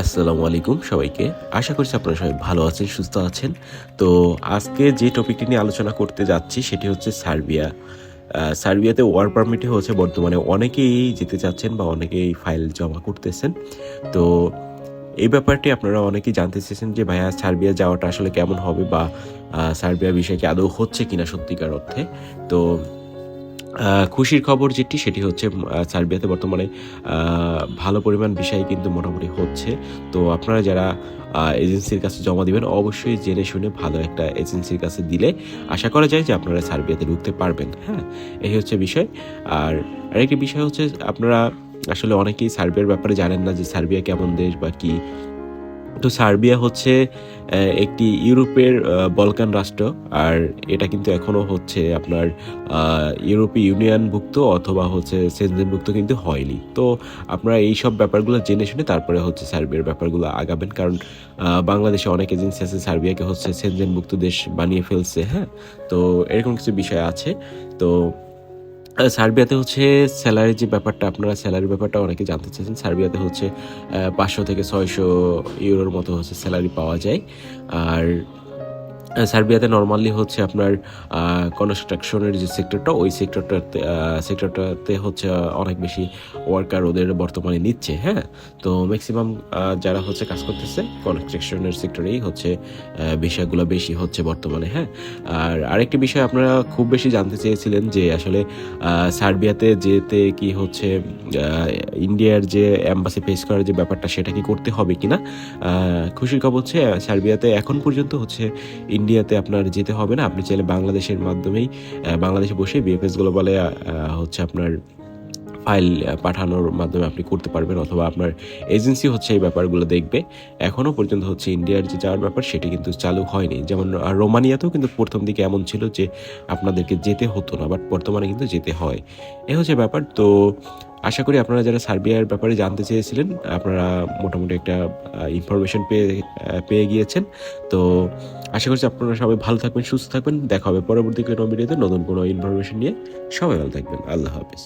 আসসালামু আলাইকুম সবাইকে। আশা করছি আপনারা সবাই ভালো আছেন, সুস্থ আছেন। তো আজকে যে টপিকটি নিয়ে আলোচনা করতে যাচ্ছি সেটি হচ্ছে সার্বিয়া। সার্বিয়াতে ওয়ার পারমিটে হচ্ছে বর্তমানে অনেকেই যেতে চাচ্ছেন বা অনেকেই ফাইল জমা করতেছেন। তো এই ব্যাপারটি আপনারা অনেকেই জানতে চেয়েছেন যে, ভাইয়া, সার্বিয়া যাওয়াটা আসলে কেমন হবে বা সার্বিয়া বিষয় কি আদৌ হচ্ছে কিনা সত্যিকার অর্থে? তো খুশির খবর যেটি, সেটি হচ্ছে সার্বিয়াতে বর্তমানে ভালো পরিমাণ বিষয় কিন্তু মোটামুটি হচ্ছে। তো আপনারা যারা এজেন্সির কাছে জমা দিবেন, অবশ্যই জেনে শুনে ভালো একটা এজেন্সির কাছে দিলে আশা করা যায় যে আপনারা সার্বিয়াতে ঢুকতে পারবেন হ্যাঁ? এই হচ্ছে বিষয়। আর আরেকটি বিষয় হচ্ছে, আপনারা আসলে অনেকেই সার্বিয়ার ব্যাপারে জানেন না যে সার্বিয়া কেমন দেশ বা কি। তো সার্বিয়া হচ্ছে একটি ইউরোপের বলকান রাষ্ট্র। আর এটা কিন্তু এখনও হচ্ছে আপনার ইউরোপীয় ইউনিয়নভুক্ত অথবা হচ্ছে সেনজেনভুক্ত কিন্তু হয়নি। তো আপনারা এই সব ব্যাপারগুলো জেনে শুনে তারপরে হচ্ছে সার্বিয়ার ব্যাপারগুলো আগাবেন। কারণ বাংলাদেশে অনেক এজেন্সি আছে সার্বিয়াকে হচ্ছে সেনজেনভুক্ত দেশ বানিয়ে ফেলছে হ্যাঁ? তো এরকম কিছু বিষয় আছে। তো সার্বিয়াতে হচ্ছে স্যালারির যে ব্যাপারটা, আপনারা স্যালারির ব্যাপারটা অনেকে জানতে চাইছেন সার্বিয়াতে হচ্ছে পাঁচশো থেকে ছয়শো ইউরোর মতো হচ্ছে স্যালারি পাওয়া যায়। আর সার্বিয়াতে নর্মালি হচ্ছে আপনার কনস্ট্রাকশনের যে সেক্টরটা ওই সেক্টরটাতে সেক্টরটাতে হচ্ছে অনেক বেশি ওয়ার্কার ওদের বর্তমানে নিচ্ছে হ্যাঁ? তো ম্যাক্সিমাম যারা হচ্ছে কাজ করতেছে কনস্ট্রাকশনের সেক্টরেই হচ্ছে বিষয়গুলো বেশি হচ্ছে বর্তমানে হ্যাঁ? আর আরেকটি বিষয় আপনারা খুব বেশি জানতে চেয়েছিলেন যে আসলে সার্বিয়াতে যেতে কি হচ্ছে ইন্ডিয়ার যে অ্যাম্বাসি ফেস করার যে ব্যাপারটা সেটা কি করতে হবে কিনা? আহ, খুশির খবর হচ্ছে সার্বিয়াতে এখন পর্যন্ত হচ্ছে ইন্ডিয়াতে আপনার যেতে হবে না। আপনি চাইলে বাংলাদেশের মাধ্যমেই বাংলাদেশে বসে বিএফএস গ্লোবালে হচ্ছে আপনার ফাইল পাঠানোর মাধ্যমে আপনি করতে পারবেন অথবা আপনার এজেন্সি হচ্ছে এই ব্যাপারগুলো দেখবে। এখনও পর্যন্ত হচ্ছে ইন্ডিয়ার যে যাওয়ার ব্যাপার, সেটি কিন্তু চালু হয়নি। যেমন রোমানিয়াতেও কিন্তু প্রথম দিকে এমন ছিল যে আপনাদেরকে যেতে হতো না, বাট বর্তমানে কিন্তু যেতে হয়। এ হচ্ছে ব্যাপার। তো আশা করি আপনারা যারা সার্বিয়ার ব্যাপারে জানতে চেয়েছিলেন, আপনারা মোটামুটি একটা ইনফরমেশন পেয়ে পেয়ে গিয়েছেন। তো আশা করছি আপনারা সবাই ভালো থাকবেন, সুস্থ থাকবেন। দেখা হবে পরবর্তী কোনো ভিডিওতে নতুন কোনো ইনফরমেশন নিয়ে। সবাই ভালো থাকবেন। আল্লাহ হাফিজ।